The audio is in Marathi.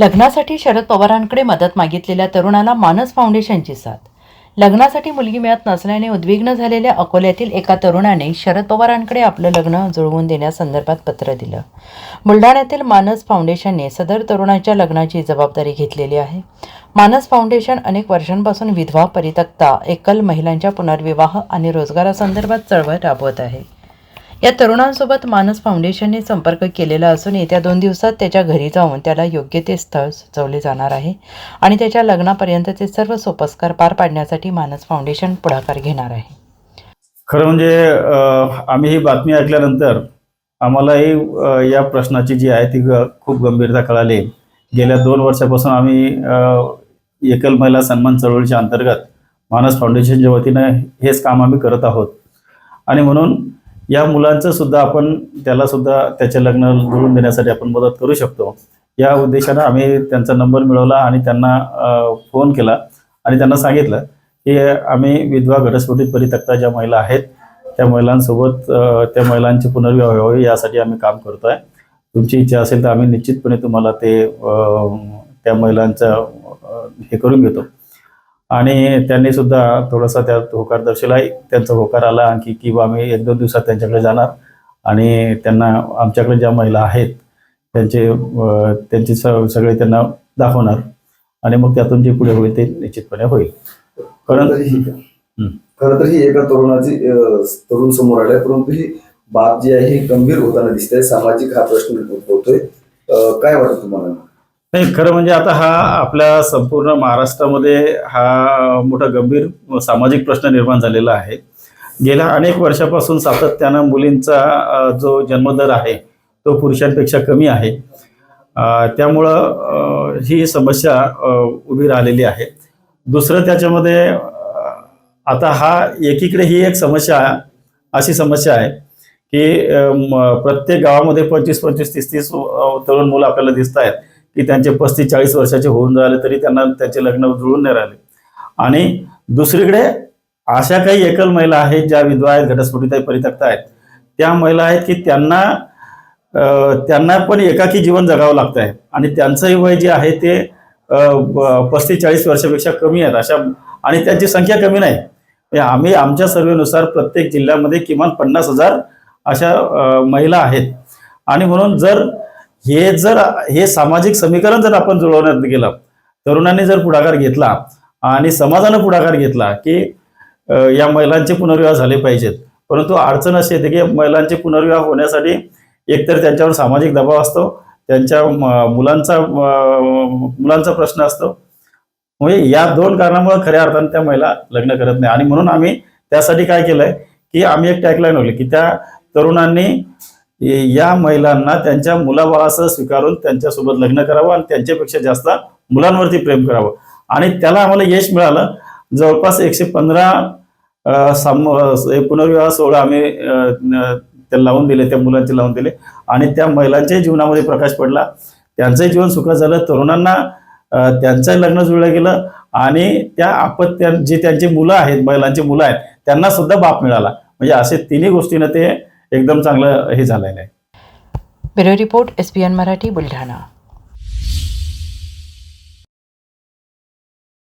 लग्नासाठी शरद पवारांकडे मदत मागितलेल्या तरुणाला मानस फाउंडेशनची साथ. लग्नासाठी मुलगी मिळत नसल्याने उद्विग्न झालेल्या अकोल्यातील एका तरुणाने शरद पवारांकडे आपलं लग्न जुळवून देण्यासंदर्भात पत्र दिलं. बुलढाण्यातील मानस फाउंडेशनने सदर तरुणाच्या लग्नाची जबाबदारी घेतलेली आहे. मानस फाउंडेशन अनेक वर्षांपासून विधवा परितक्ता एकल महिलांच्या पुनर्विवाह आणि रोजगारासंदर्भात चळवळ राबवत आहे. या तरुणांसोबत मानस फाउंडेशनने संपर्क केलेला असून येत्या दोन दिवसात त्याच्या घरी जाऊन त्याला योग्य ते स्थळ सुचवले जाणार आहे आणि त्याच्या लग्नापर्यंतचे सर्व सोपस्कार पार पाडण्यासाठी मानस फाउंडेशन पुढाकार घेणार आहे. खरं म्हणजे आम्ही ही बातमी ऐकल्यानंतर आम्हालाही या प्रश्नाची जी आहे ती ग- खूप गंभीरता कळाली. गेल्या दोन वर्षापासून आम्ही एकल महिला सन्मान चळवळीच्या अंतर्गत मानस फाउंडेशनच्या वतीनं हेच काम आम्ही करत आहोत. आणि म्हणून या मुलांचं सुद्धा आपण त्याला सुद्धा त्याचे लग्न जुळून देण्यासाठी आपण मदत करू शकतो. या उद्देशानं आम्ही त्यांचा नंबर मिळवला आणि त्यांना फोन केला आणि त्यांना सांगितलं की आम्ही विधवा घटस्फोटीत परितक्ता ज्या महिला आहेत त्या महिलांसोबत त्या महिलांचे पुनर्विवाह व्हावे यासाठी आम्ही काम करतो आहे तुमची इच्छा असेल तर आम्ही निश्चितपणे तुम्हाला ते त्या महिलांचं हे करून घेतो. आणि त्यांनी सुद्धा थोडासा त्यात होकार दर्शवला त्यांचा होकार आला आणखी की बा आम्ही एक दोन दिवसात त्यांच्याकडे जाणार. आणि त्यांना आमच्याकडे ज्या महिला आहेत त्यांचे त्यांचे स सगळे त्यांना दाखवणार. आणि मग त्यातून जे पुढे होईल ते निश्चितपणे होईल. खरं कारण तर. खरं तर ही एका तरुणाची तरुण समोर आलाय परंतु ही बाब जी आहे ही गंभीर होताना दिसते. सामाजिक हा प्रश्न उद्भवतोय. काय वाटतं तुम्हाला? नाही खरं म्हणजे आता हा आपल्या संपूर्ण महाराष्ट्रामध्ये हा मोठा गंभीर सामाजिक प्रश्न निर्माण झालेला आहे. गेल्या अनेक वर्षापासून सातत्यानं मुलींचा जो जन्मदर आहे तो पुरुषांपेक्षा कमी आहे. त्यामुळं ही समस्या उभी राहिलेली आहे. दुसरं त्याच्यामध्ये आता हा एकीकडे ही एक समस्या अशी समस्या आहे की प्रत्येक गावामध्ये पंचवीस पंचवीस तीस तीस तरुण मुलं आपल्याला दिसत आहेत की त्यांचे पस्तीस चाळीस वर्षाचे होऊन झाले तरी त्यांना त्याचे लग्न जुळून नाही राहिले. आणि दुसरीकडे अशा काही एकल महिला आहेत ज्या विधवा आहेत घटस्फोटीत आहेत परित्यक्त आहेत. त्या महिला आहेत की त्यांना त्यांना पण एकाकी जीवन जगावं लागतं आहे आणि त्यांचंही वय जे आहे ते पस्तीस चाळीस वर्षापेक्षा कमी आहेत. अशा आणि त्यांची संख्या कमी नाही. म्हणजे आम्ही आमच्या सर्वेनुसार प्रत्येक जिल्ह्यामध्ये किमान पन्नास हजार अशा महिला आहेत. आणि म्हणून जर हे जर हे सामाजिक समीकरण जर आपण जुळवण्यात गेलं तरुणांनी जर पुढाकार घेतला आणि समाजानं पुढाकार घेतला की या महिलांचे पुनर्विवाह झाले पाहिजेत. परंतु अडचण अशी येते की महिलांचे पुनर्विवाह होण्यासाठी एकतर त्यांच्यावर सामाजिक दबाव असतो त्यांच्या मुलांचा मुलांचा प्रश्न असतो. म्हणजे या दोन कारणामुळे खऱ्या अर्थाने त्या महिला लग्न करत नाही. आणि म्हणून आम्ही त्यासाठी काय केलंय की आम्ही एक टॅगलाईन होली की त्या तरुणांनी या महिलांना त्यांच्या मुलाबाळासह स्वीकारून त्यांच्यासोबत लग्न करावं आणि त्यांच्यापेक्षा जास्त मुलांवरती प्रेम करावं. आणि त्याला आम्हाला यश मिळालं. जवळपास एकशे पंधरा पुनर्विवाह सोहळा आम्ही ते लावून दिले त्या मुलांचे लावून दिले. आणि त्या महिलांच्याही जीवनामध्ये प्रकाश पडला. त्यांचंही जीवन सुखात झालं. तरुणांना त्यांचं त्यांचंही लग्न जुळलं गेलं. आणि त्या आपत्त्या जे त्यांची मुलं आहेत महिलांची मुलं आहेत त्यांना सुद्धा बाप मिळाला. म्हणजे असे तिन्ही गोष्टीनं ते एकदम चांगलं हे झालेलं आहे bureau report S P N Marathi Buldhana.